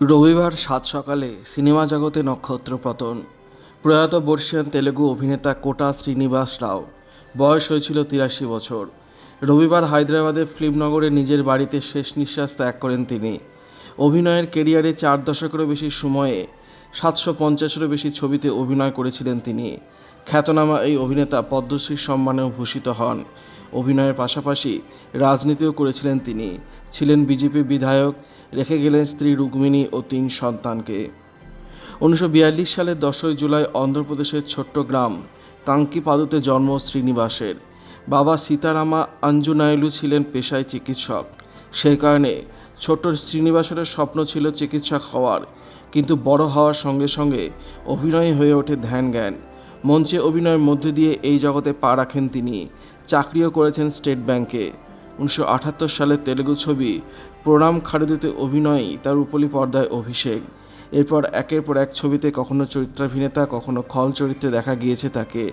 রবিবার সাত সকালে সিনেমা জগতে নক্ষত্র পতন। প্রয়াত বর্ষিয়ান তেলেগু অভিনেতা কোটা শ্রীনিবাস রাও। বয়স হয়েছিল তিরাশি বছর। রবিবার হায়দ্রাবাদের ফিল্মনগরে নিজের বাড়িতে শেষ নিঃশ্বাস ত্যাগ করেন তিনি। অভিনয়ের কেরিয়ারে চার দশকেরও বেশি সময়ে সাতশো পঞ্চাশেরও বেশি ছবিতে অভিনয় করেছিলেন তিনি। খ্যাতনামা এই অভিনেতা পদ্মশ্রী সম্মানেও ভূষিত হন। অভিনয়ের পাশাপাশি রাজনীতিও করেছিলেন তিনি। ছিলেন বিজেপি বিধায়ক, রেখে গেলেন স্ত্রী রুক্মিণী ও তিন সন্তানকে। উনিশশো বিয়াল্লিশ সালের দশই জুলাই অন্ধ্রপ্রদেশের ছোট্ট গ্রাম কাঙ্কিপাদুতে জন্ম শ্রীনিবাসের। বাবা সীতারামা আঞ্জুনায়লু ছিলেন পেশায় চিকিৎসক। সেই কারণে ছোট্ট শ্রীনিবাসের স্বপ্ন ছিল চিকিৎসক হওয়ার। কিন্তু বড় হওয়ার সঙ্গে সঙ্গে অভিনয় হয়ে ওঠে ধ্যান জ্ঞান। মঞ্চে অভিনয়ের মধ্যে দিয়ে এই জগতে পা রাখেন তিনি। চাকরিও করেছেন স্টেট ব্যাংকে। উনিশশো আটাত্তর সালের তেলেগু ছবি প্রণাম খারেদুতে অভিনয়ই তার উপলি পর্দায় অভিষেক। এরপর একের পর এক ছবিতে কখনো চরিত্রাভিনেতা, কখনো খল চরিত্রে দেখা গিয়েছে তাকে।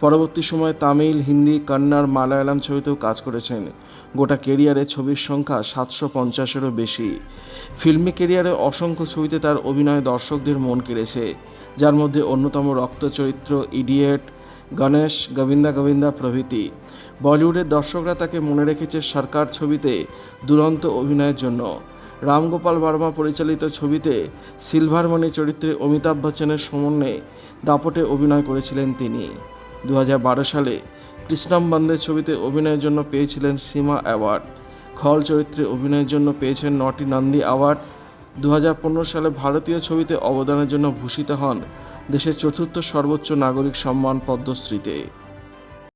পরবর্তী সময়ে তামিল, হিন্দি, কন্নড়, মালায়ালাম ছবিতেও কাজ করেছেন। গোটা কেরিয়ারে ছবির সংখ্যা সাতশো পঞ্চাশেরও বেশি। ফিল্মি কেরিয়ারে অসংখ্য ছবিতে তার অভিনয় দর্শকদের মন কেড়েছে। যার মধ্যে অন্যতম রক্ত চরিত্র ইডিয়েট গণেশ গোবিন্দা গোবিন্দা প্রভৃতি। বলিউডের দর্শকরা তাকে মনে রেখেছে সরকার ছবিতে দুরন্ত অভিনয়ের জন্য। রামগোপাল বর্মা পরিচালিত ছবিতে সিলভার মনি চরিত্রে অমিতাভ বচ্চনের সমন্বয়ে দাপটে অভিনয় করেছিলেন তিনি। দু হাজার বারো সালে কৃষ্ণম বন্দের ছবিতে অভিনয়ের জন্য পেয়েছিলেন সীমা অ্যাওয়ার্ড। খল চরিত্রে অভিনয়ের জন্য পেয়েছেন নটি নন্দী অ্যাওয়ার্ড। দু হাজার পনেরো সালে ভারতীয় ছবিতে অবদানের জন্য ভূষিত হন দেশের চতুর্থ সর্বোচ্চ নাগরিক সম্মান পদ্মশ্রীতে।